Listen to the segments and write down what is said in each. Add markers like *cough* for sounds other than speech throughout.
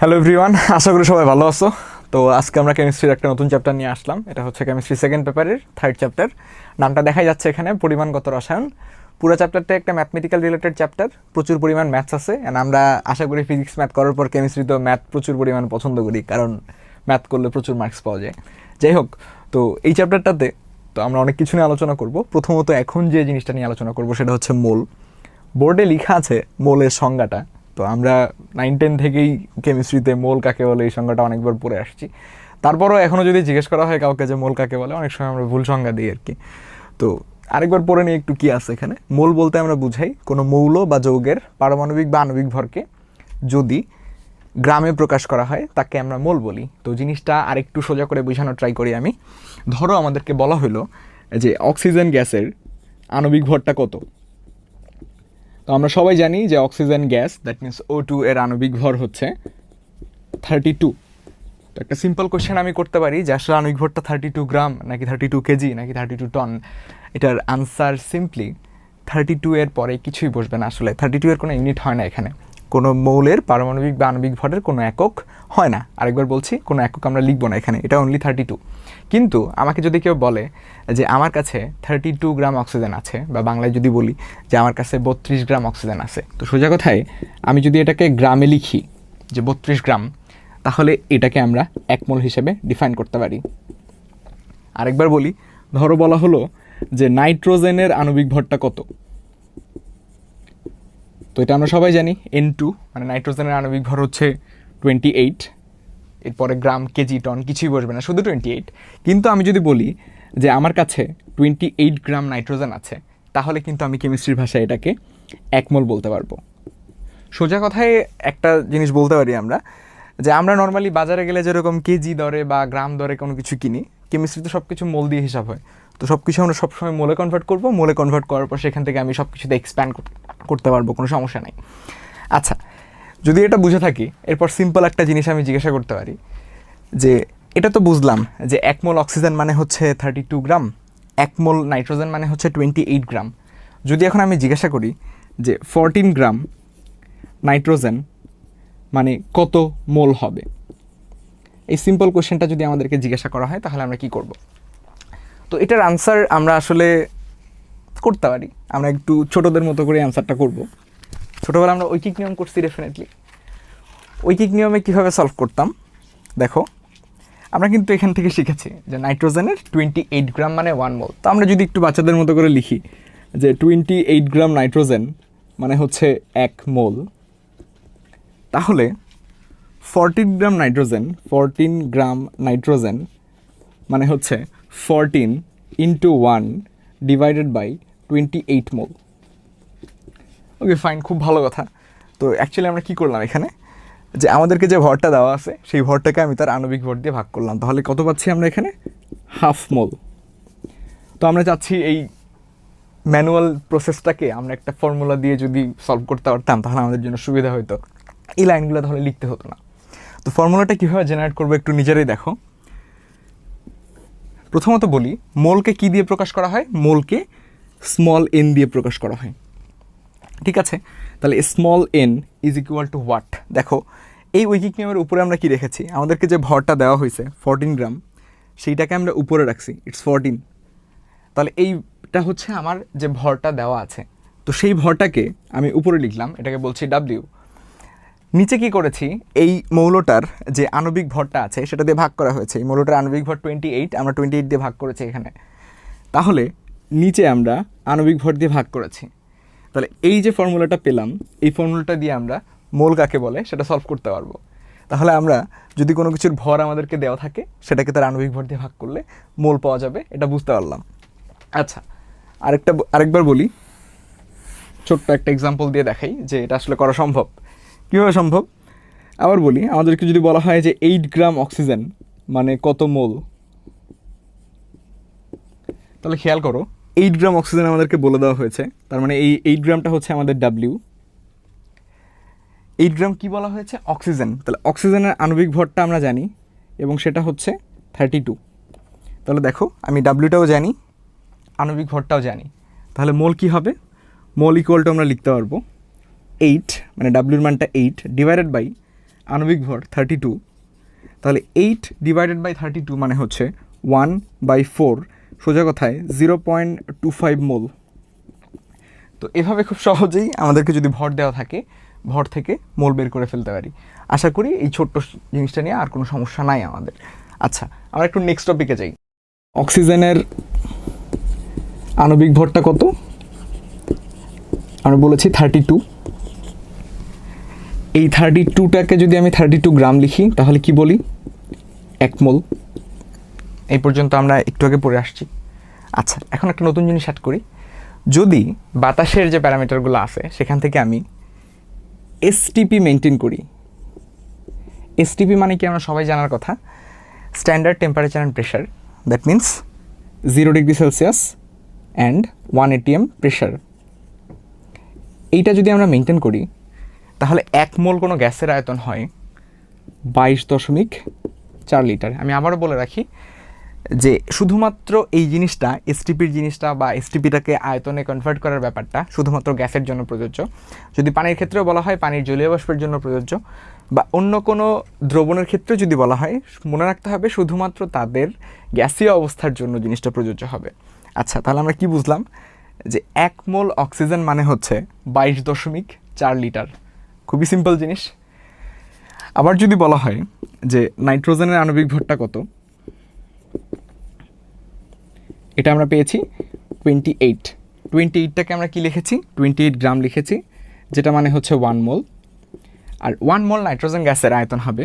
Hello everyone *laughs* আশা করি সবাই ভালো আছো। তো আজকে আমরা কেমিস্ট্রির একটা নতুন চ্যাপ্টার নিয়ে আসলাম। এটা হচ্ছে কেমিস্ট্রি সেকেন্ড পেপারের থার্ড চ্যাপ্টার নামটা দেখাই যাচ্ছে এখানে, পরিমাণগত রসায়ন। পুরো চ্যাপ্টারটা একটা ম্যাথমেটিক্যাল রিলেটেড চ্যাপ্টার প্রচুর পরিমাণ ম্যাথস আছে। অ্যান্ড আমরা আশা করি ফিজিক্স ম্যাথ করার পর কেমিস্ট্রি তো ম্যাথ প্রচুর পরিমাণ পছন্দ করি। কারণ ম্যাথ করলে প্রচুর মার্কস পাওয়া যায়। যাই হোক, তো এই চ্যাপ্টারটাতে তো আমরা অনেক কিছু নিয়ে আলোচনা করব। প্রথমত এখন যে জিনিসটা নিয়ে আলোচনা করব সেটা হচ্ছে মোল। বোর্ডে লেখা আছে মোলের সংজ্ঞাটা। তো আমরা নাইন টেন থেকেই কেমিস্ট্রিতে মোল কাকে বলে এই সংজ্ঞাটা অনেকবার পড়ে আসছি। তারপরও এখনও যদি জিজ্ঞেস করা হয় কাউকে যে মোল কাকে বলে, অনেক সময় আমরা ভুল সংজ্ঞা দিই আর কি। তো আরেকবার পড়ে নিই একটু কি আছে এখানে। মোল বলতে আমরা বুঝাই, কোনো মৌল বা যৌগের পারমাণবিক বা আণবিক ভরকে যদি গ্রামে প্রকাশ করা হয়, তাকে আমরা মোল বলি। তো জিনিসটা আরেকটু সোজা করে বোঝানোর ট্রাই করি আমি। ধরো আমাদেরকে বলা হলো যে অক্সিজেন গ্যাসের আণবিক ভরটা কত? তো আমরা সবাই জানি যে oxygen gas that means O two এর আণবিক ভর হচ্ছে থার্টি টু তো একটা সিম্পল কোয়েশ্চেন আমি করতে পারি যে আসলে আণবিক ভরটা থার্টি টু গ্রাম নাকি থার্টি টু কেজি নাকি থার্টি টু টন এটার আনসার সিম্পলি থার্টি টু এর পরে কিছুই বসবে না আসলে। থার্টি টু এর কোনো ইউনিট হয় না এখানে। কোনো মৌলের পারমাণবিক বা আণবিক ভরের কোনো একক হয় না। আরেকবার বলছি, কোনো একক আমরা লিখব না এখানে। এটা অনলি থার্টি টু কিন্তু আমাকে যদি কেউ বলে যে আমার কাছে থার্টি টু গ্রাম অক্সিজেন আছে, বা বাংলায় যদি বলি যে আমার কাছে বত্রিশ গ্রাম অক্সিজেন আছে, তো সোজা কথায় আমি যদি এটাকে গ্রামে লিখি যে বত্রিশ গ্রাম, তাহলে এটাকে আমরা একমল হিসেবে ডিফাইন করতে পারি। আরেকবার বলি, ধরো বলা হলো যে নাইট্রোজেনের আণবিক ভরটা কত? তো এটা আমরা সবাই জানি এন টু মানে নাইট্রোজেনের আণবিক ভর হচ্ছে টোয়েন্টি এইট এরপরে গ্রাম কেজি টন, কিছুই বসবে না, শুধু টোয়েন্টি এইট কিন্তু আমি যদি বলি যে আমার কাছে টোয়েন্টি এইট গ্রাম নাইট্রোজেন আছে, তাহলে কিন্তু আমি কেমিস্ট্রির ভাষায় এটাকে একমল বলতে পারব। সোজা কথায় একটা জিনিস বলতে পারি আমরা, যে আমরা নর্মালি বাজারে গেলে যেরকম কেজি দরে বা গ্রাম দরে কোনো কিছু কিনি কেমিস্ট্রিতে সব কিছু মোল দিয়ে হিসাব হয়। তো সব কিছু আমরা সবসময় মোলে কনভার্ট করব, মোলে কনভার্ট করার পর সেখান থেকে আমি সব কিছুতে এক্সপ্যান্ড করতে পারব, কোনো সমস্যা নেই। আচ্ছা যদি এটা বুঝে থাকি, এরপর সিম্পল একটা জিনিস আমি জিজ্ঞাসা করতে পারি, যে এটা তো বুঝলাম যে এক মোল অক্সিজেন মানে হচ্ছে থার্টি টু গ্রাম, এক মোল নাইট্রোজেন মানে হচ্ছে টোয়েন্টি এইট গ্রাম। যদি এখন আমি জিজ্ঞাসা করি যে ফরটিন গ্রাম নাইট্রোজেন মানে কত মোল হবে? এই সিম্পল কোশ্চেনটা যদি আমাদেরকে জিজ্ঞাসা করা হয়, তাহলে আমরা কি করব? তো এটার আনসার আমরা আসলে করতে পারি। আমরা একটু ছোটদের মতো করে অ্যান্সারটা করব। ছোটোবেলা আমরা ঐকিক নিয়ম করছি ডেফিনেটলি ঐকিক নিয়মে কীভাবে সলভ করতাম? দেখো, আমরা কিন্তু এখান থেকে শিখেছি যে নাইট্রোজেনের টোয়েন্টি এইট গ্রাম মানে ওয়ান মোল তো আমরা যদি একটু বাচ্চাদের মতো করে লিখি যে টোয়েন্টি এইট গ্রাম নাইট্রোজেন মানে হচ্ছে এক মোল। তাহলে fourteen gram nitrogen fourteen gram nitrogen মানে হচ্ছে fourteen into one divided by twenty eight mole okay fine খুব ভালো কথা। তো অ্যাকচুয়ালি আমরা কী করলাম এখানে? যে আমাদেরকে যে ভরটা দেওয়া আছে, সেই ভরটাকে আমি তার আণবিক ভর দিয়ে ভাগ করলাম। তাহলে কত পাচ্ছি আমরা এখানে? হাফ মোল তো আমরা চাচ্ছি এই ম্যানুয়াল প্রসেসটাকে আমরা একটা ফর্মুলা দিয়ে যদি সলভ করতে পারতাম, তাহলে আমাদের জন্য সুবিধা হতো এই লাইনগুলো তাহলে লিখতে হতো না। তো ফর্মুলাটা কীভাবে জেনারেট করব একটু নিজেরাই দেখো। প্রথমত বলি মোলকে কি দিয়ে প্রকাশ করা হয়? মোলকে স্মল এন দিয়ে প্রকাশ করা হয়। ঠিক আছে? তাহলে small N is equal to what দেখো, এই উইকিক নিয়মের উপরে আমরা কি রেখেছি? আমাদেরকে যে ভরটা দেওয়া হয়েছে ফরটিন গ্রাম সেইটাকে আমরা উপরে রাখছি। ইটস ফরটিন তাহলে এইটা হচ্ছে আমার যে ভরটা দেওয়া আছে। তো সেই ভরটাকে আমি উপরে লিখলাম, এটাকে বলছি ডাব্লিউ নিচে কি করেছি? এই মৌলটার যে আণবিক ভরটা আছে, সেটা দিয়ে ভাগ করা হয়েছে। এই মৌলটার আণবিক ভর টোয়েন্টি এইট আমরা টোয়েন্টি এইট দিয়ে ভাগ করেছি এখানে। তাহলে নিচে আমরা আণবিক ভর দিয়ে ভাগ করেছি। তাহলে এই যে ফর্মুলাটা পেলাম, এই ফর্মুলাটা দিয়ে আমরা মোল কাকে বলে সেটা সলভ করতে পারব। তাহলে আমরা যদি কোনো কিছুর ভর আমাদেরকে দেওয়া থাকে, সেটাকে তার আণবিক ভর দিয়ে ভাগ করলে মোল পাওয়া যাবে, এটা বুঝতে পারলাম। আচ্ছা আরেকটা আরেকবার বলি। ছোট্ট একটা এক্সাম্পল দিয়ে দেখাই যে এটা আসলে করা সম্ভব। কীভাবে সম্ভব? আবার বলি, আমাদেরকে যদি বলা হয় যে এইট গ্রাম অক্সিজেন মানে কত মোল? তাহলে খেয়াল করো এইট গ্রাম অক্সিজেন আমাদেরকে বলে দেওয়া হয়েছে। তার মানে এই এইট গ্রামটা হচ্ছে আমাদের ডাব্লিউ এইট গ্রাম কী বলা হয়েছে? অক্সিজেন তাহলে অক্সিজেনের আণবিক ভরটা আমরা জানি, এবং সেটা হচ্ছে থার্টি টু তাহলে দেখো, আমি ডাব্লিউটাও জানি, আণবিক ভরটাও জানি। তাহলে মোল কী হবে? মোল ইকুয়ালটা আমরা লিখতে পারব এইট মানে ডাব্লিউর মানটা এইট ডিভাইডেড বাই আণবিক ভর থার্টি টু তাহলে eight divided by thirty two মানে হচ্ছে ওয়ান বাই ফোর সোজা কথায় zero point two five mole তো এভাবে খুব সহজেই আমাদেরকে যদি ভর দেওয়া থাকে, ভর থেকে মোল বের করে ফেলতে পারি। আশা করি এই ছোট্ট জিনিসটা নিয়ে আর কোনো সমস্যা নাই আমাদের। আচ্ছা আমরা একটু নেক্সট টপিকে যাই। অক্সিজেনের আণবিক ভরটা কত? আমরা বলেছি থার্টি টু এই থার্টি টুটাকে যদি আমি থার্টি টু গ্রাম লিখি, তাহলে কি বলি? এক মোল এই পর্যন্ত আমরা একটু আগে পড়ে আসছি। আচ্ছা এখন একটা নতুন জিনিস অ্যাড করি। যদি বাতাসের যে প্যারামিটারগুলো আছে, সেখান থেকে আমি এসটিপি মেনটেন করি। এসটিপি মানে কি আমরা সবাই জানার কথা? Standard temperature and pressure that means zero degree Celsius and one ATM pressure এইটা যদি আমরা মেনটেন করি, তাহলে এক মোল কোনো গ্যাসের আয়তন হয় বাইশ দশমিক চার লিটার। আমি আবারও বলে রাখি যে শুধুমাত্র এই জিনিসটা এসটিপির জিনিসটা বা এসটিপিটাকে আয়তনে কনভার্ট করার ব্যাপারটা শুধুমাত্র গ্যাসের জন্য প্রযোজ্য। যদি পানির ক্ষেত্রেও বলা হয় পানির জলীয় বাষ্পের জন্য প্রযোজ্য বা অন্য কোনো দ্রবণের ক্ষেত্রে যদি বলা হয়, মনে রাখতে হবে শুধুমাত্র তাদের গ্যাসীয় অবস্থার জন্য জিনিসটা প্রযোজ্য হবে। আচ্ছা তাহলে আমরা কি বুঝলাম? যে এক মোল অক্সিজেন মানে হচ্ছে বাইশ দশমিক চার লিটার। খুবই সিম্পল জিনিস। আবার যদি বলা হয় যে নাইট্রোজেনের আণবিক ভরটা কত? এটা আমরা পেয়েছি টোয়েন্টি এইট টোয়েন্টি এইটটাকে আমরা কী লিখেছি? টোয়েন্টি এইট গ্রাম লিখেছি, যেটা মানে হচ্ছে ওয়ান মোল আর ওয়ান মোল নাইট্রোজেন গ্যাসের আয়তন হবে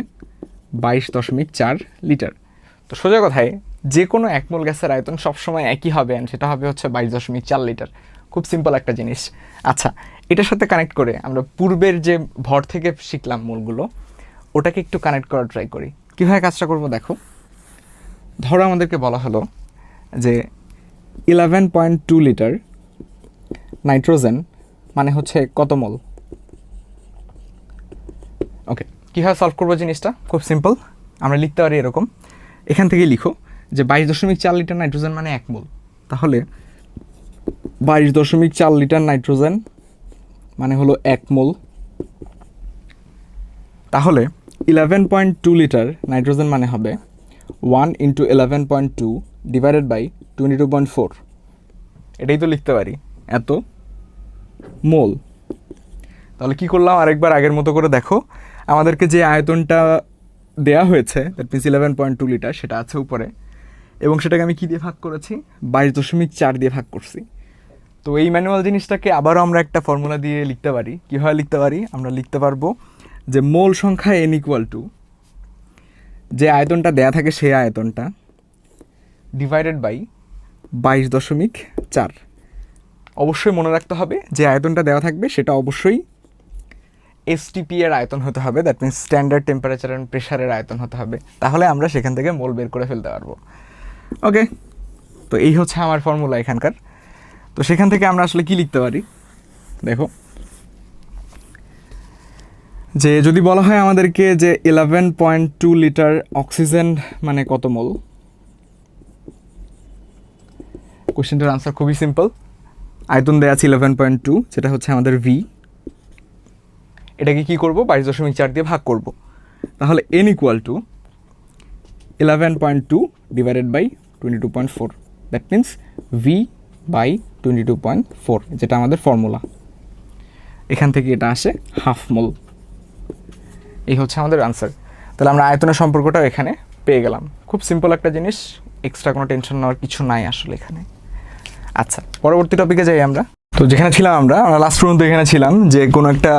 বাইশ দশমিক চার লিটার তো সোজা কথায় যে কোনো এক মোল গ্যাসের আয়তন সবসময় একই হবে অ্যান্ড সেটা হবে হচ্ছে বাইশ দশমিক চার লিটার খুব সিম্পল একটা জিনিস। আচ্ছা এটার সাথে কানেক্ট করে আমরা পূর্বের যে ভর থেকে শিখলাম মোলগুলো ওটাকে একটু কানেক্ট করার ট্রাই করি। কীভাবে কাজটা করব দেখো? ধরো আমাদেরকে বলা হলো যে eleven point two litre nitrogen মানে হচ্ছে কত মোল? ওকে কীভাবে সলভ করব জিনিসটা? খুব সিম্পল আমরা লিখতে পারি এরকম। এখান থেকেই লিখো যে বাইশ দশমিক চার লিটার নাইট্রোজেন মানে এক মোল। তাহলে বাইশ দশমিক চার লিটার নাইট্রোজেন মানে হলো এক মোল। তাহলে eleven point two litre nitrogen মানে হবে one into eleven point two divided by twenty two point four এটাই তো লিখতে পারি। এত মোল। তাহলে কি করলাম? আরেকবার আগের মতো করে দেখো। আমাদেরকে যে আয়তনটা দেয়া হয়েছে that means eleven point two litre সেটা আছে উপরে। এবং সেটাকে আমি কী দিয়ে ভাগ করেছি? বাইশ দশমিক চার দিয়ে ভাগ করছি। তো এই ম্যানুয়াল জিনিসটাকে আবারও আমরা একটা ফর্মুলা দিয়ে লিখতে পারি। কীভাবে লিখতে পারি? আমরা লিখতে পারব যে মোল সংখ্যা এন ইকুয়াল টু যে আয়তনটা দেয়া থাকে সেই আয়তনটা ডিভাইডেড বাই বাইশ দশমিক চার। অবশ্যই মনে রাখতে হবে। যে আয়তনটা দেওয়া থাকবে সেটা অবশ্যই এসটিপি এর আয়তন হতে হবে। That means standard temperature and প্রেশারের আয়তন হতে হবে। তাহলে আমরা সেখান থেকে মোল বের করে ফেলতে পারব। ওকে। তো এই হচ্ছে আমার ফর্মুলা এখানকার। তো সেখান থেকে আমরা আসলে কি লিখতে পারি? দেখো। যে যদি বলা হয় আমাদেরকে যে eleven point two litre oxygen মানে কত মোল কোশ্চেনটার আনসার খুবই সিম্পল আয়তন দেওয়া আছে ইলেভেন পয়েন্ট টু যেটা হচ্ছে আমাদের ভি এটাকে কি করব? বাইশ দশমিক চার দিয়ে ভাগ করব। তাহলে N equal to eleven point two divided by twenty two point four that means V by twenty two point four যেটা আমাদের ফর্মুলা এখান থেকে এটা আসে হাফ মোল এই হচ্ছে আমাদের আনসার তাহলে আমরা আয়তনের সম্পর্কটাও এখানে পেয়ে গেলাম। খুব সিম্পল একটা জিনিস এক্সট্রা কোনো টেনশন নেওয়ার কিছু নাই আসলে এখানে। আচ্ছা পরবর্তী টপিকে যাই আমরা। তো যেখানে ছিলাম আমরা আমরা লাস্ট পর্যন্ত এখানে ছিলাম যে কোনো একটা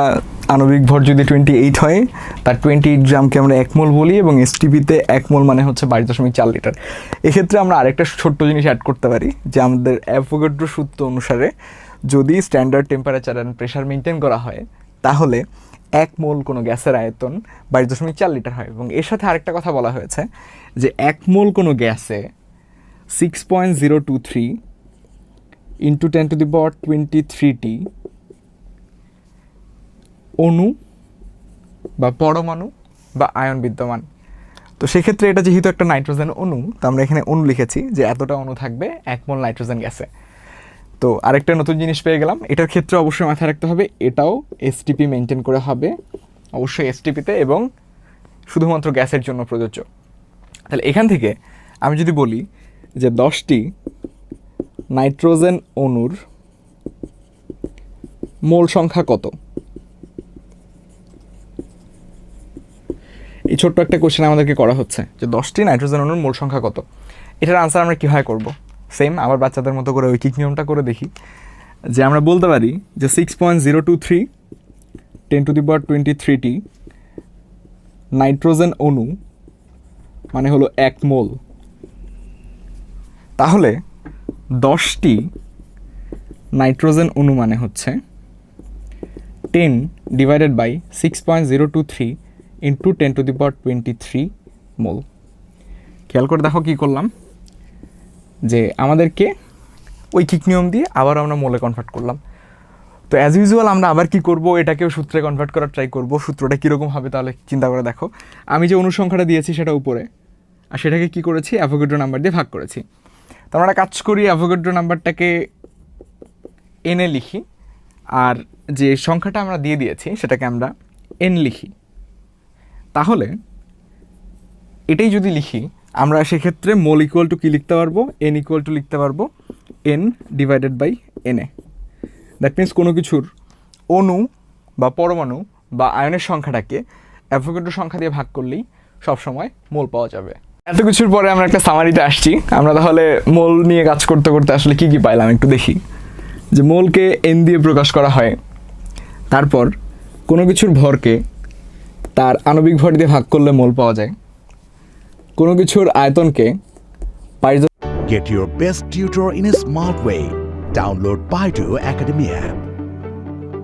আণবিক ভর যদি টোয়েন্টি এইট হয়, তার টোয়েন্টি এইট গ্রামকে আমরা এক মোল বলি এবং এসটিপিতে এক মোল মানে হচ্ছে বাইশ দশমিক চার লিটার এক্ষেত্রে আমরা আরেকটা ছোট্ট জিনিস অ্যাড করতে পারি, যে আমাদের অ্যাভোগাড্রো সূত্র অনুসারে যদি standard temperature and pressure maintain করা হয়, তাহলে এক মোল কোনো গ্যাসের আয়তন বাইশ দশমিক চার লিটার হয় এবং এর সাথে আরেকটা কথা বলা হয়েছে যে এক মোল কোনো গ্যাসে six point zero two three into ten to the power twenty three অণু বা পরমাণু বা আয়ন বিদ্যমান। তো সেক্ষেত্রে এটা যেহেতু একটা নাইট্রোজেন অণু, তো আমরা এখানে অণু লিখেছি যে এতটা অণু থাকবে এক মোল নাইট্রোজেন গ্যাসে। তো আরেকটা নতুন জিনিস পেয়ে গেলাম, এটার ক্ষেত্রে অবশ্যই মাথায় রাখতে হবে, এটাও এসটিপি মেনটেন করে হবে, অবশ্যই এসটিপিতে এবং শুধুমাত্র গ্যাসের জন্য প্রযোজ্য। তাহলে এখান থেকে আমি যদি বলি যে দশটি নাইট্রোজেন অণুর মোল সংখ্যা কত? এই ছোট্ট একটা কোশ্চেন আমাদেরকে করা হচ্ছে, যে দশটি নাইট্রোজেন অণুর মোল সংখ্যা কত? এটার আনসার আমরা কীভাবে করব? সেম আবার বাচ্চাদের মতো করে ওই ঐকিক নিয়মটা করে দেখি। যে আমরা বলতে পারি যে six point zero two three ten to the power twenty three nitrogen অণু মানে হলো এক মোল। তাহলে দশটি নাইট্রোজেন অণু মানে হচ্ছে ten divided by six point zero two three into ten to the power twenty three mole. খেয়াল করে দেখো কী করলাম? যে আমাদেরকে ঐকিক নিয়ম দিয়ে আবার আমরা মোলে কনভার্ট করলাম। তো অ্যাজ ইউজুয়াল আমরা আবার কি করব? এটাকেও সূত্রে কনভার্ট করার ট্রাই করব। সূত্রটা কীরকম হবে তাহলে চিন্তা করে দেখো। আমি যে অনুসংখ্যাটা দিয়েছি সেটা উপরে, আর সেটাকে কি করেছি? অ্যাভোগেড্রো নাম্বার দিয়ে ভাগ করেছি। তো আমরা কাজ করি অ্যাভোগেড্রো নাম্বারটাকে এনে লিখি। আর যে সংখ্যাটা আমরা দিয়ে দিয়েছি, সেটাকে আমরা এন লিখি। তাহলে, এটাই যদি লিখি, আমরা সেক্ষেত্রে মোল ইকুয়াল টু কী লিখতে পারব? এন ইকুয়াল টু লিখতে পারব N divided by N that means কোনো কিছুর অণু বা পরমাণু বা আয়নের সংখ্যাটাকে অ্যাভোকেডো সংখ্যা দিয়ে ভাগ করলেই সবসময় মোল পাওয়া যাবে। এত কিছুর পরে আমরা একটা সামারিতে আসছি আমরা তাহলে মোল নিয়ে কাজ করতে করতে আসলে কী কী পাইলাম একটু দেখি যে মোলকে এন দিয়ে প্রকাশ করা হয় তারপর কোনো কিছুর ভরকে তার আণবিক ভর দিয়ে ভাগ করলে মোল পাওয়া যায় কোনো কিছুর আয়তনকে Get your best tutor in a smart way. Download Baidu Academy app.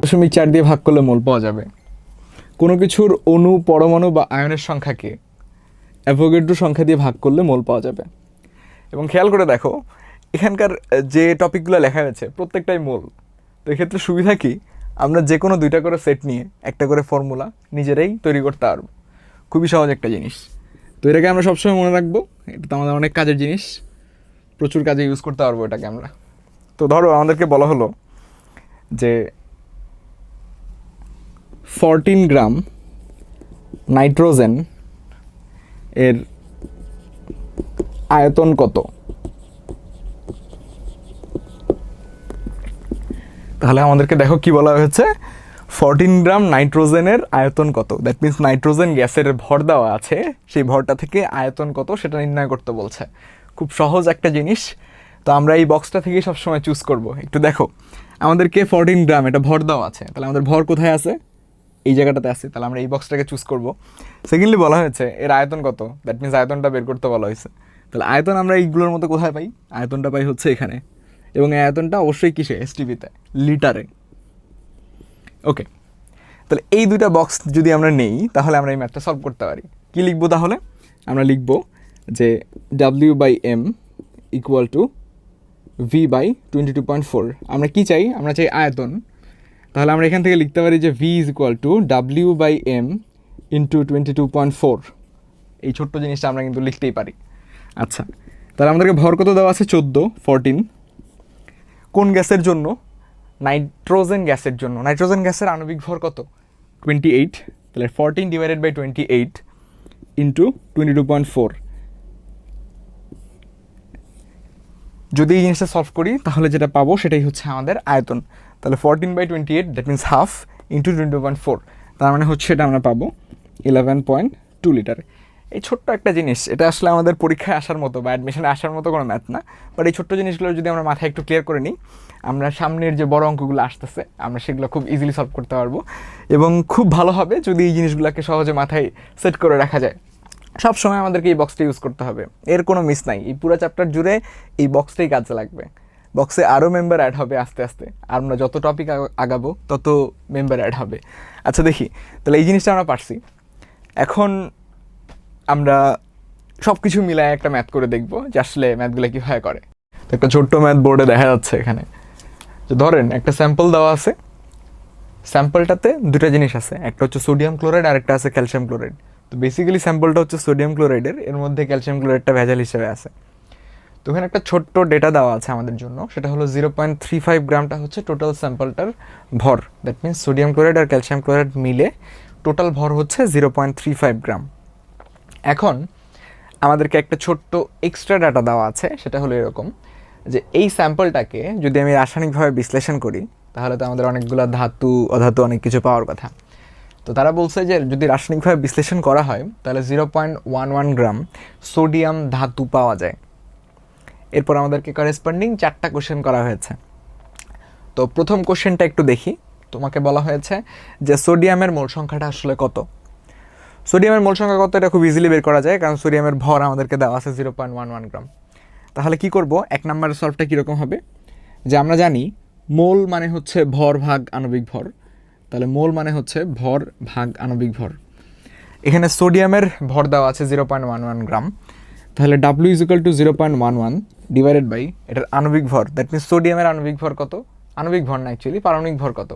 দশমিক চার দিয়ে ভাগ করলে মোল পাওয়া যাবে কোনো কিছুর অণু পরমাণু বা আয়নের সংখ্যাকে অ্যাভোগেড্রো সংখ্যা দিয়ে ভাগ করলে মোল পাওয়া যাবে। এবং খেয়াল করে দেখো, এখানকার যে টপিকগুলো লেখা হয়েছে প্রত্যেকটাই মোল। তো এক্ষেত্রে সুবিধা কি? আমরা যে কোনো দুইটা করে সেট নিয়ে একটা করে ফর্মুলা নিজেরাই তৈরি করতে পারব। খুবই সহজ একটা জিনিস। তো এটাকে আমরা সবসময় মনে রাখব, এটা তো আমাদের অনেক কাজের জিনিস। প্রচুর কাজে ইউজ করতে পারব এটাকে আমরা। তো ধরো, আমাদেরকে বলা হলো যে ফরটিন গ্রাম নাইট্রোজেন এর আয়তন কত? তাহলে আমাদেরকে দেখো কি বলা হয়েছে? ফরটিন গ্রাম নাইট্রোজেনের আয়তন কত? দ্যাট মিন্স নাইট্রোজেন গ্যাসের ভর দেওয়া আছে, সেই ভরটা থেকে আয়তন কত সেটা নির্ণয় করতে বলছে। খুব সহজ একটা জিনিস। তো আমরা এই বক্সটা থেকেই সবসময় চুজ করব। একটু দেখো, আমাদেরকে ফরটিন গ্রাম এটা ভর দেওয়া আছে। তাহলে আমাদের ভর কোথায় আছে? এই জায়গাটাতে আছে, তাহলে আমরা এই বক্সটাকে চুজ করব। সেকেন্ডলি বলা হয়েছে, এর আয়তন কত? দ্যাট মিন্স আয়তনটা বের করতে বলা হয়েছে। তাহলে আয়তন আমরা এইগুলোর মতো কোথায় পাই? আয়তনটা পাই হচ্ছে এখানে। এবং এই আয়তনটা অবশ্যই কিসে? এসটিভিতে লিটারে ওকে তাহলে এই দুইটা বক্স যদি আমরা নেই, তাহলে আমরা এই ম্যাথটা সলভ করতে পারি। কী লিখব তাহলে? আমরা লিখব যে W by M equal to V by twenty two point four আমরা কী চাই? আমরা চাই আয়তন। তাহলে আমরা এখান থেকে লিখতে পারি যে V is equal to W by M into twenty two point four এই ছোট্ট জিনিসটা আমরা কিন্তু লিখতেই পারি। আচ্ছা তাহলে আমাদেরকে ভর কত দেওয়া আছে? চোদ্দ ফোরটিন কোন গ্যাসের জন্য? নাইট্রোজেন গ্যাসের জন্য। নাইট্রোজেন গ্যাসের আণবিক ভর কত? টোয়েন্টি এইট তাহলে fourteen divided by twenty eight into twenty two point four যদি এই জিনিসটা সলভ করি, তাহলে যেটা পাবো সেটাই হচ্ছে আমাদের আয়তন। তাহলে fourteen by twenty eight that means half into twenty point four তার মানে হচ্ছে এটা আমরা পাবো ইলেভেন পয়েন্ট টু লিটার এই ছোট্ট একটা জিনিস, এটা আসলে আমাদের পরীক্ষায় আসার মতো বা অ্যাডমিশনে আসার মতো কোনো ম্যাথ না। বাট এই ছোট্ট জিনিসগুলো যদি আমরা মাথায় একটু ক্লিয়ার করে নিই, আমরা সামনের যে বড় অঙ্কগুলো আসতেছে, আমরা সেগুলো খুব ইজিলি সলভ করতে পারব। এবং খুব ভালো হবে যদি এই জিনিসগুলোকে সহজে মাথায় সেট করে রাখা যায়। সব সময় আমাদেরকে এই বক্সটা ইউজ করতে হবে। এর কোনো মিস নাই। এই পুরো চ্যাপ্টার জুড়ে এই বক্সটাই কাজে লাগবে। বক্সে আরও মেম্বার অ্যাড হবে আস্তে আস্তে। আমরা যত টপিক আগাবো, তত মেম্বার অ্যাড হবে। আচ্ছা দেখি। তাহলে এই জিনিসটা আমরা পারছি। এখন আমরা সব কিছু মিলায় একটা ম্যাথ করে দেখব, যে আসলে ম্যাথগুলো কীভাবে করে। তো একটা ছোট্ট ম্যাথ বোর্ডে দেখা যাচ্ছে এখানে। যে ধরেন, একটা স্যাম্পল দেওয়া আছে। স্যাম্পলটাতে দুটো জিনিস আছে। একটা হচ্ছে সোডিয়াম ক্লোরাইড আর একটা আছে ক্যালসিয়াম ক্লোরাইড তো বেসিক্যালি স্যাম্পলটা হচ্ছে সোডিয়াম ক্লোরাইডের এর মধ্যে ক্যালসিয়াম ক্লোরাইডটা ভেজাল হিসেবে আছে। তো এখানে একটা ছোট্ট ডেটা দেওয়া আছে আমাদের জন্য। সেটা হলো জিরো পয়েন্ট থ্রি ফাইভ গ্রামটা হচ্ছে টোটাল স্যাম্পলটার ভর। দ্যাট মিনস সোডিয়াম ক্লোরাইড আর ক্যালসিয়াম ক্লোরাইড মিলে টোটাল ভর হচ্ছে zero point three five gram. এখন আমাদেরকে একটা ছোট্ট এক্সট্রা ডাটা দেওয়া আছে, সেটা হলো এরকম যে এই স্যাম্পলটাকে যদি আমি রাসায়নিকভাবে বিশ্লেষণ করি, তাহলে তো আমাদের অনেকগুলো ধাতু, অধাতু অনেক কিছু পাওয়ার কথা। তো তারা বলছে যে যদি রাসায়নিকভাবে বিশ্লেষণ করা হয়, তাহলে zero point one one gram sodium ধাতু পাওয়া যায়। এরপর আমাদেরকে করেসপন্ডিং চারটা কোশ্চেন করা হয়েছে। তো প্রথম কোশ্চেনটা একটু দেখি। তোমাকে বলা হয়েছে যে সোডিয়ামের মোল সংখ্যাটা আসলে কত? সোডিয়ামের মোল সংখ্যা কত? এটা খুব ইজিলি বের করা যায়, কারণ সোডিয়ামের ভর আমাদেরকে দেওয়া আছে zero point one one gram তাহলে কি করব? এক নম্বরের সলভটা কীরকম হবে? যে আমরা জানি মোল মানে হচ্ছে ভর ভাগ আণবিক ভর। তাহলে মোল মানে হচ্ছে ভর ভাগ আণবিক ভর। এখানে সোডিয়ামের ভর দেওয়া আছে zero point one one gram তাহলে W equal to zero point one one divided by এটার আণবিক ভর দ্যাট মিনস সোডিয়ামের আণবিক ভর কত? আণবিক ভর না অ্যাকচুয়ালি পারমাণবিক ভর কত?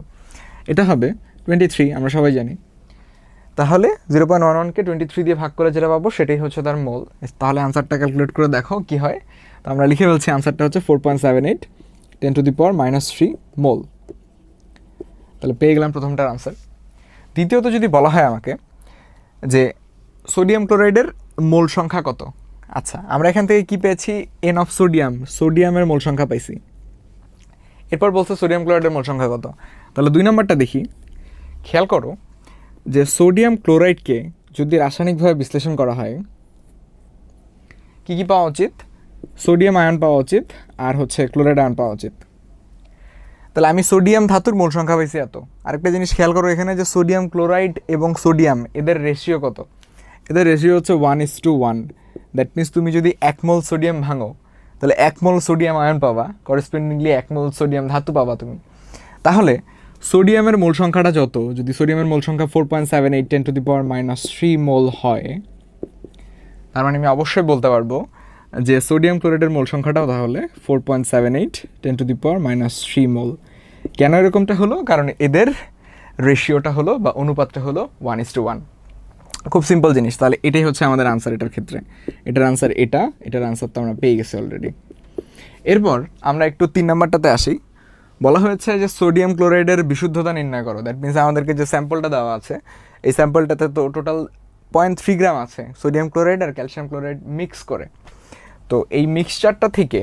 এটা হবে টোয়েন্টি থ্রি আমরা সবাই জানি। তাহলে জিরো পয়েন্ট ওয়ান ওয়ানকে টোয়েন্টি থ্রি দিয়ে ভাগ করে যেটা পাবো, সেটাই হচ্ছে তার মোল। তাহলে আনসারটা ক্যালকুলেট করে দেখো কি হয়। তো আমরা লিখে ফেলছি আনসারটা হচ্ছে four point seven eight ten to the power minus three mole. তাহলে পেয়ে গেলাম প্রথমটার আনসার দ্বিতীয়ত যদি বলা হয় আমাকে যে সোডিয়াম ক্লোরাইডের মোল সংখ্যা কত? আচ্ছা আমরা এখান থেকে কি পেয়েছি? এন অফ সোডিয়াম সোডিয়ামের মোল সংখ্যা পাইছি। এরপর বলছে সোডিয়াম ক্লোরাইডের মোল সংখ্যা কত? তাহলে দুই নম্বরটা দেখি। খেয়াল করো যে সোডিয়াম ক্লোরাইডকে যদি রাসায়নিকভাবে বিশ্লেষণ করা হয়, কি কি পাওয়া উচিত? সোডিয়াম আয়ন পাওয়া উচিত আর হচ্ছে ক্লোরাইড আয়ন পাওয়া উচিত। তাহলে আমি সোডিয়াম ধাতুর মোল সংখ্যা পাইছি এত। আরেকটা জিনিস খেয়াল করো এখানে যে সোডিয়াম ক্লোরাইড এবং সোডিয়াম এদের রেশিও কত? এদের রেশিও হচ্ছে one is two one that means তুমি যদি এক মোল সোডিয়াম ভাঙো, তাহলে এক মোল সোডিয়াম আয়ন পাবা করেসপেন্ডিংলি এক মোল সোডিয়াম ধাতু পাবা তুমি। তাহলে সোডিয়ামের মোল সংখ্যাটা যত, যদি সোডিয়ামের মোল সংখ্যা four point seven eight ten to the power minus three mole হয়, তার মানে আমি অবশ্যই বলতে পারব যে সোডিয়াম ক্লোরাইডের মোল সংখ্যাটাও তাহলে four point seven eight ten to the power minus three mole. কেন এরকমটা হলো? কারণ এদের রেশিওটা হলো বা অনুপাতটা হলো ওয়ান ইস টু ওয়ান খুব সিম্পল জিনিস। তাহলে এটাই হচ্ছে আমাদের আনসার এটার ক্ষেত্রে। এটার আনসার এটা, এটার আনসার তো আমরা পেয়ে গেছি অলরেডি এরপর আমরা একটু তিন নাম্বারটাতে আসি। বলা হয়েছে যে সোডিয়াম ক্লোরাইডের বিশুদ্ধতা নির্ণয় করো। দ্যাট মিনস আমাদেরকে যে স্যাম্পলটা দেওয়া আছে, এই স্যাম্পলটাতে তো টোটাল পয়েন্ট থ্রি গ্রাম আছে সোডিয়াম ক্লোরাইড আর ক্যালসিয়াম ক্লোরাইড মিক্স করে। তো এই মিক্সচারটা থেকে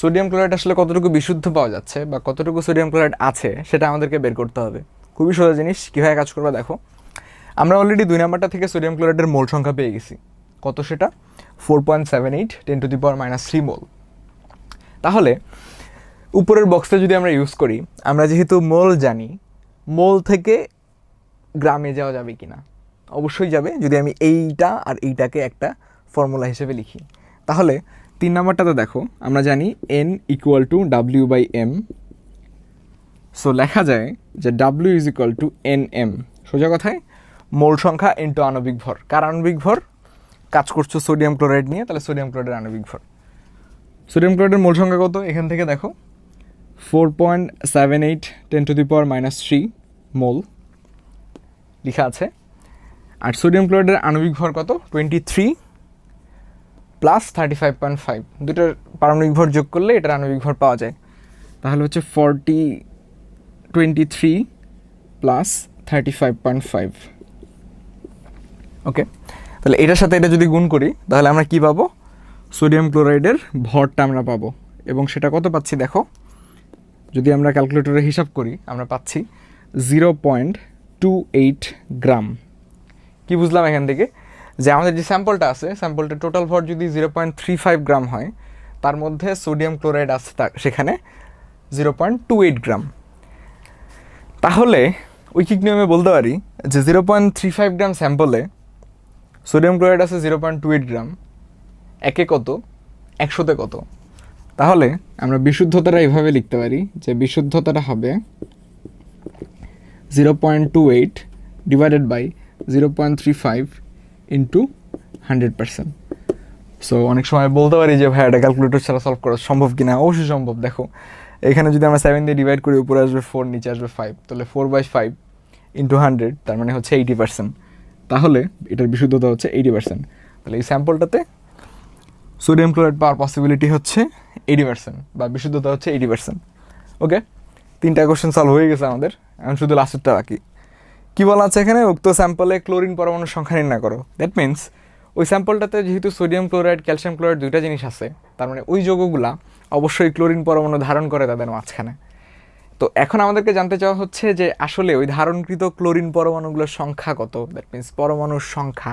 সোডিয়াম ক্লোরাইড আসলে কতটুকু বিশুদ্ধ পাওয়া যাচ্ছে বা কতটুকু সোডিয়াম ক্লোরাইড আছে, সেটা আমাদেরকে বের করতে হবে। খুবই সোজা জিনিস, কীভাবে কাজ করবে দেখো। আমরা অলরেডি দুই নাম্বারটা থেকে সোডিয়াম ক্লোরাইডের মোল সংখ্যা পেয়ে গেছি। কত সেটা? Four point seven eight ten to the power minus three mole তাহলে, উপরের বক্সটা যদি আমরা ইউজ করি, আমরা যেহেতু মোল জানি, মোল থেকে গ্রামে যাওয়া যাবে কি না অবশ্যই যাবে, যদি আমি এইটা আর এইটাকে একটা ফর্মুলা হিসেবে লিখি। তাহলে, তিন নাম্বারটাতে দেখো, আমরা জানি N equal to W by M so লেখা যায় যে W is equal to N M সোজা কথায় মোল সংখ্যা ইন্টু আণবিক ভর। কার আণবিক ভর? কাজ করছ সোডিয়াম ক্লোরাইড নিয়ে, তাহলে সোডিয়াম ক্লোরাইডের আণবিক ভর। সোডিয়াম ক্লোরাইডের মোল সংখ্যা কত? এখান থেকে দেখো। Four point seven eight ten to the power minus three mole. লেখা আছে। আর সোডিয়াম ক্লোরাইডের আণবিক ভর কত? Twenty three plus thirty five point five দুটোর পারমাণবিক ভর যোগ করলে এটার আণবিক ভর পাওয়া যায়। তাহলে হচ্ছে forty twenty three plus thirty five point five okay তাহলে এটার সাথে এটা যদি গুণ করি, তাহলে আমরা কি পাবো? সোডিয়াম ক্লোরাইডের ভরটা আমরা পাবো। এবং সেটা কত পাচ্ছি দেখো? যদি আমরা ক্যালকুলেটরে হিসাব করি, আমরা পাচ্ছি zero point two eight gram কি বুঝলাম এখান থেকে? যে আমাদের যে স্যাম্পলটা আছে স্যাম্পলটা টোটাল ভর যদি zero point three five gram হয়, তার মধ্যে সোডিয়াম ক্লোরাইড আছে সেখানে zero point two eight gram তাহলে, ঐকিক নিয়মে বলতে পারি যে zero point three five gram স্যাম্পলে sodium chloride আছে zero point two eight gram. একে কত? একশোতে কত? তাহলে আমরা বিশুদ্ধতাটা এইভাবে লিখতে পারি যে বিশুদ্ধতাটা হবে zero point two eight divided by zero point three five into hundred percent so অনেক সময় বলতে পারি যে, ভাই, এটা ক্যালকুলেটর ছাড়া সলভ করা সম্ভব কিনা? অবশ্যই সম্ভব। দেখো, এখানে যদি আমরা সেভেন দিয়ে ডিভাইড করি, উপরে আসবে ফোর নিচে আসবে ফাইভ তাহলে four by five into hundred তার মানে হচ্ছে এইটি পার্সেন্ট তাহলে এটার বিশুদ্ধতা হচ্ছে এইটি পার্সেন্ট তাহলে এই স্যাম্পলটাতে সোডিয়াম ক্লোরাইড পাওয়ার পসিবিলিটি হচ্ছে এইটি পার্সেন্ট বা বিশুদ্ধতা হচ্ছে এইটি পার্সেন্ট ওকে তিনটা কোশ্চেন সলভ হয়ে গেছে আমাদের। এখন শুধু লাস্টেরটা বাকি। কি বলা আছে এখানে? উক্ত স্যাম্পলে ক্লোরিন পরমাণুর সংখ্যা নির্ণয় করো। দ্যাট মিন্স ওই স্যাম্পলটাতে যেহেতু সোডিয়াম ক্লোরাইড ক্যালসিয়াম ক্লোরাইড দুইটা জিনিস আছে, তার মানে ওই যৌগগুলা অবশ্যই ক্লোরিন পরমাণু ধারণ করে তাদের মাঝখানে। তো এখন আমাদেরকে জানতে চাওয়া হচ্ছে যে আসলে ওই ধারণকৃত ক্লোরিন পরমাণুগুলোর সংখ্যা কত? দ্যাট মিন্স পরমাণুর সংখ্যা।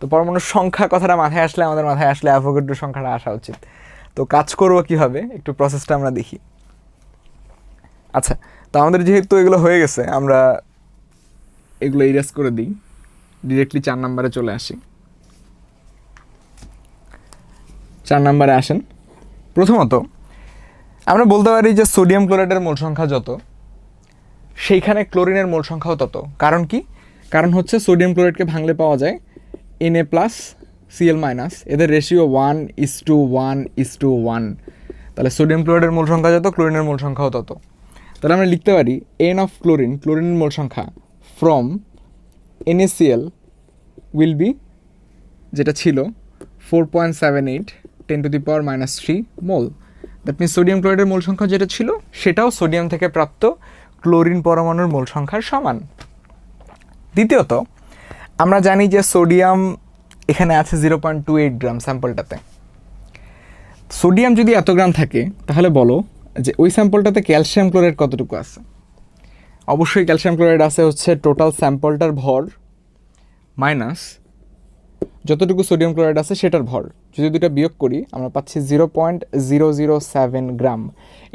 তো পরমাণুর সংখ্যা কথাটা মাথায় আসলে আমাদের মাথায় আসলে অ্যাভোগাড্রো সংখ্যাটা আসা উচিত। তো কাজ করব কীভাবে? একটু প্রসেসটা আমরা দেখি। আচ্ছা তো আমাদের যেহেতু এগুলো হয়ে গেছে, আমরা এগুলো ইরেজ করে দিই। ডিরেক্টলি চার নাম্বারে চলে আসি। চার নাম্বারে আসেন। প্রথমত আমরা বলতে পারি যে সোডিয়াম ক্লোরাইডের মোল সংখ্যা যত, সেইখানে ক্লোরিনের মোল সংখ্যাও তত। কারণ কি? কারণ হচ্ছে সোডিয়াম ক্লোরাইডকে ভাঙলে পাওয়া যায় N A plus CL minus এদের ratio one is two one is two one তাহলে সোডিয়াম ক্লোরাইডের মোল সংখ্যা যত, ক্লোরিনের মোল সংখ্যাও তত। তাহলে আমরা লিখতে পারি এন অফ ক্লোরিন ক্লোরিনের মোল সংখ্যা ফ্রম এনএসিএল উইল বি যেটা ছিল four point seven eight ten to the power minus three mole. That means sodium ক্লোরাইডের mole সংখ্যা যেটা ছিল, সেটাও সোডিয়াম থেকে প্রাপ্ত ক্লোরিন পরমাণুর মোল সংখ্যার সমান। দ্বিতীয়ত, আমরা জানি যে সোডিয়াম এখানে আছে zero point two eight gram স্যাম্পলটাতে sodium যদি এত গ্রাম থাকে, তাহলে বলো যে ওই স্যাম্পলটাতে ক্যালসিয়াম ক্লোরাইড কতটুকু আছে? অবশ্যই ক্যালসিয়াম ক্লোরাইড আছে হচ্ছে টোটাল স্যাম্পলটার ভর মাইনাস যতটুকু সোডিয়াম ক্লোরাইড আছে সেটার ভর। যদি দুটা বিয়োগ করি, আমরা পাচ্ছি zero point zero zero seven gram.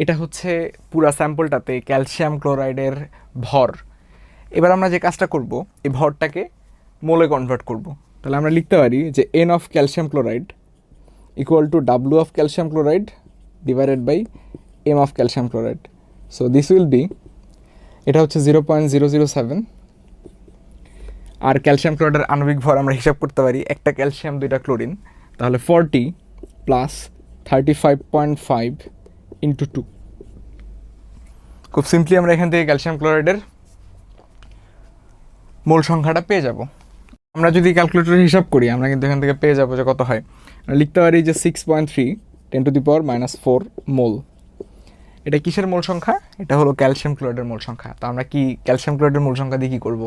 এটা হচ্ছে পুরা স্যাম্পলটাতে ক্যালসিয়াম ক্লোরাইডের ভর। এবার আমরা যে কাজটা করব, এই ভরটাকে মোলে কনভার্ট করব। তাহলে আমরা লিখতে পারি যে N of calcium chloride equal to W of calcium chloride divided by M of calcium chloride so this will be এটা হচ্ছে zero point zero zero seven আর ক্যালসিয়াম ক্লোরাইডের আণবিক ভর আমরা হিসাব করতে পারি একটা ক্যালসিয়াম, দুইটা ক্লোরিন। তাহলে forty plus thirty five point five into two. খুব সিম্পলি আমরা এখান থেকে ক্যালসিয়াম ক্লোরাইডের মোল সংখ্যাটা পেয়ে যাব। আমরা যদি ক্যালকুলেটর হিসাব করি, আমরা কিন্তু এখান থেকে পেয়ে যাব যে কত হয়। লিখতে পারি যে six point three ten to the power minus four mole. এটা কিসের মোল সংখ্যা? এটা হলো ক্যালসিয়াম ক্লোরাইডের মোল সংখ্যা। তো আমরা কি ক্যালসিয়াম ক্লোরাইডের মোল সংখ্যা দিয়ে কী করব?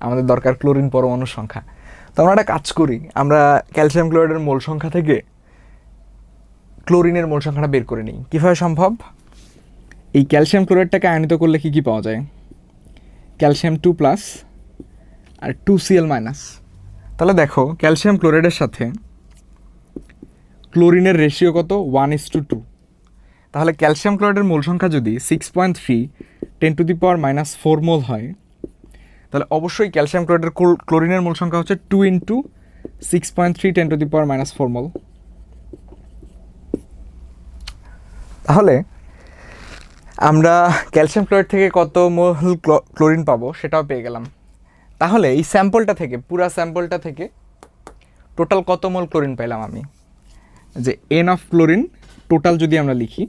আমাদের দরকার ক্লোরিন পরমাণুর সংখ্যা। তো আমরা একটা কাজ করি, আমরা ক্যালসিয়াম ক্লোরাইডের মোল সংখ্যা থেকে ক্লোরিনের মোল সংখ্যাটা বের করে নিই। কীভাবে সম্ভব? এই ক্যালসিয়াম ক্লোরাইডটাকে আয়নিত করলে কী কী পাওয়া যায়? ক্যালসিয়াম টু প্লাস আর টু সিএল মাইনাস। তাহলে দেখো, ক্যালসিয়াম ক্লোরাইডের সাথে ক্লোরিনের রেশিও কত? One is two two. তাহলে ক্যালসিয়াম ক্লোরাইডের মোল সংখ্যা যদি six point three ten to the power minus four mole হয় তাহলে অবশ্যই ক্যালসিয়াম ক্লোরাইডের ক্লোরিনের মূল সংখ্যা হচ্ছে two into six point three ten to the power minus four mole তাহলে আমরা ক্যালসিয়াম ক্লোরাইড থেকে কত মোল ক্লোরিন পাবো সেটাও পেয়ে গেলাম। তাহলে এই স্যাম্পলটা থেকে, পুরা স্যাম্পলটা থেকে টোটাল কত মোল ক্লোরিন পেলাম আমি? যে এন অফ ক্লোরিন টোটাল যদি আমরা লিখি,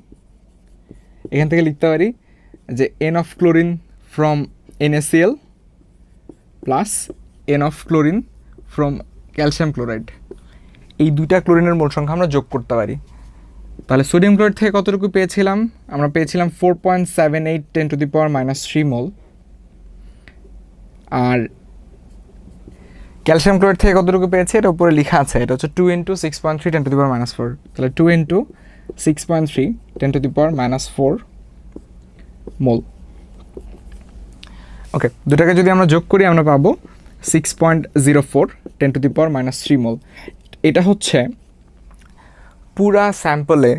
এখান থেকে লিখতে পারি যে N of chlorine from NACL plus N of chlorine from calcium chloride এই দুইটা ক্লোরিনের মোল সংখ্যা আমরা যোগ করতে পারি। তাহলে সোডিয়াম ক্লোরাইড থেকে কতটুকু পেয়েছিলাম? আমরা পেয়েছিলাম four point seven eight ten to the power minus three mole R calcium chloride থেকে কতটুকু পেয়েছে? এটা উপরে লেখা আছে। এটা হচ্ছে two into six point three ten to the power minus four তাহলে two into six point three ten to the power minus four mole okay দুটাকে যদি আমরা যোগ করি, আমরা পাবো six point zero four ten to the power minus three mole এটা হচ্ছে পুরা স্যাম্পলে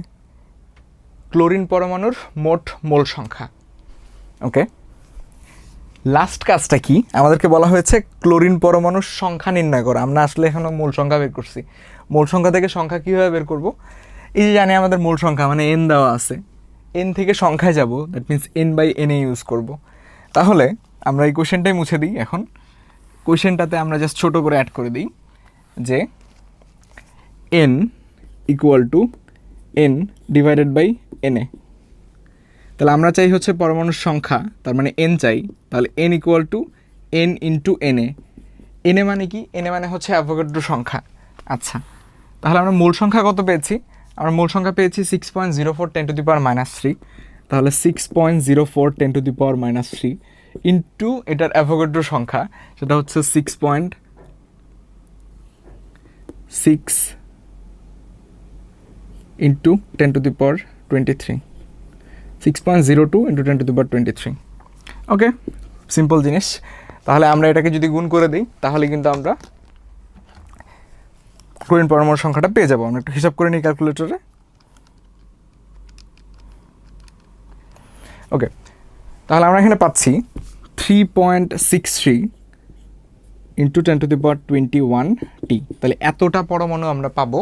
ক্লোরিন পরমাণুর মোট মোল সংখ্যা। ওকে লাস্ট কাজটা কি? আমাদেরকে বলা হয়েছে ক্লোরিন পরমাণুর সংখ্যা নির্ণয় করা। আমরা আসলে এখনও মূল সংখ্যা বের করছি। মূল সংখ্যা থেকে সংখ্যা কীভাবে বের করব? এই যে জানি আমাদের মূল সংখ্যা মানে এন দেওয়া আছে। এন থেকে সংখ্যায় যাব that means N by N use করব। তাহলে আমরা এই কোশ্চেনটাই মুছে দিই এখন। কোশ্চেনটাতে আমরা জাস্ট ছোটো করে অ্যাড করে দিই যে N equal to N divided by N A তাহলে আমরা চাই হচ্ছে পরমাণুর সংখ্যা, তার মানে এন চাই। তাহলে N equal to N into N A N A মানে কি? এন এ মানে হচ্ছে অ্যাভোগাড্রো সংখ্যা। আচ্ছা তাহলে আমরা মূল সংখ্যা কত পেয়েছি? আমরা মূল সংখ্যা পেয়েছি six point zero four ten to the power minus three তাহলে six point zero four ten to the power minus three into এটার অ্যাভোগাড্রো সংখ্যা, সেটা হচ্ছে six point six into ten to the power twenty three six point zero two into ten to the power twenty three okay simple জিনিস। তাহলে আমরা এটাকে যদি গুণ করে দিই, তাহলে কিন্তু আমরা ক্লোরিন পরমাণুর সংখ্যাটা পেয়ে যাব। আমরা একটু হিসাব করে নিই ক্যালকুলেটরে ওকে তাহলে আমরা এখানে পাচ্ছি three point six three into ten to the power twenty one টি তাহলে এতটা পরমাণু আমরা পাবো।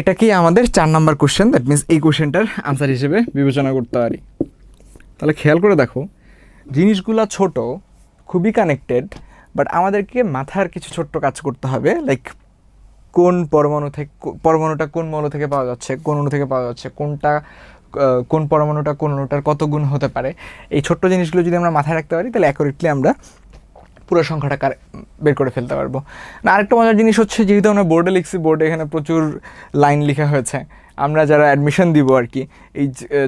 এটাকেই আমাদের চার নাম্বার কোশ্চেন দ্যাট মিনস এই কোশ্চেনটার আনসার হিসেবে বিবেচনা করতে পারি। তাহলে খেয়াল করে দেখো, জিনিসগুলো ছোট, খুবই কানেক্টেড বাট আমাদেরকে মাথার কিছু ছোট্ট কাজ করতে হবে। লাইক কোন পরমাণু থেকে, পরমাণুটা কোন মৌল থেকে পাওয়া যাচ্ছে, কোন অণু থেকে পাওয়া যাচ্ছে, কোনটা কোন পরমাণুটা কোন অণুটার কত গুণ হতে পারে? এই ছোট্ট জিনিসগুলো যদি আমরা মাথায় রাখতে পারি, তাহলে অ্যাকুরেটলি আমরা পুরো সংখ্যাটা বের করে ফেলতে পারব। না, আরেকটা মজার জিনিস হচ্ছে, যেহেতু আমরা বোর্ডে লিখছি, বোর্ডে এখানে প্রচুর লাইন লেখা হয়েছে। আমরা যারা অ্যাডমিশন দিব আর কি, এই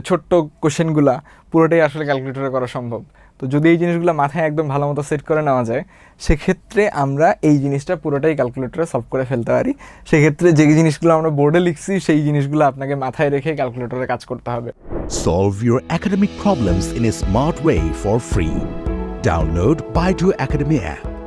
ছোট্ট কোশ্চেনগুলা পুরোটাই আসলে ক্যালকুলেটরে করা সম্ভব। তো যদি এই জিনিসগুলো মাথায় একদম ভালো মতো সেট করে নেওয়া যায়, সেক্ষেত্রে আমরা এই জিনিসটা পুরোটাই ক্যালকুলেটরে সলভ করে ফেলতে পারি। সেক্ষেত্রে যে জিনিসগুলো আমরা বোর্ডে লিখছি, সেই জিনিসগুলো আপনাকে মাথায় রেখে ক্যালকুলেটরে কাজ করতে হবে। Solve your your problems in a smart way for free download by two academy app.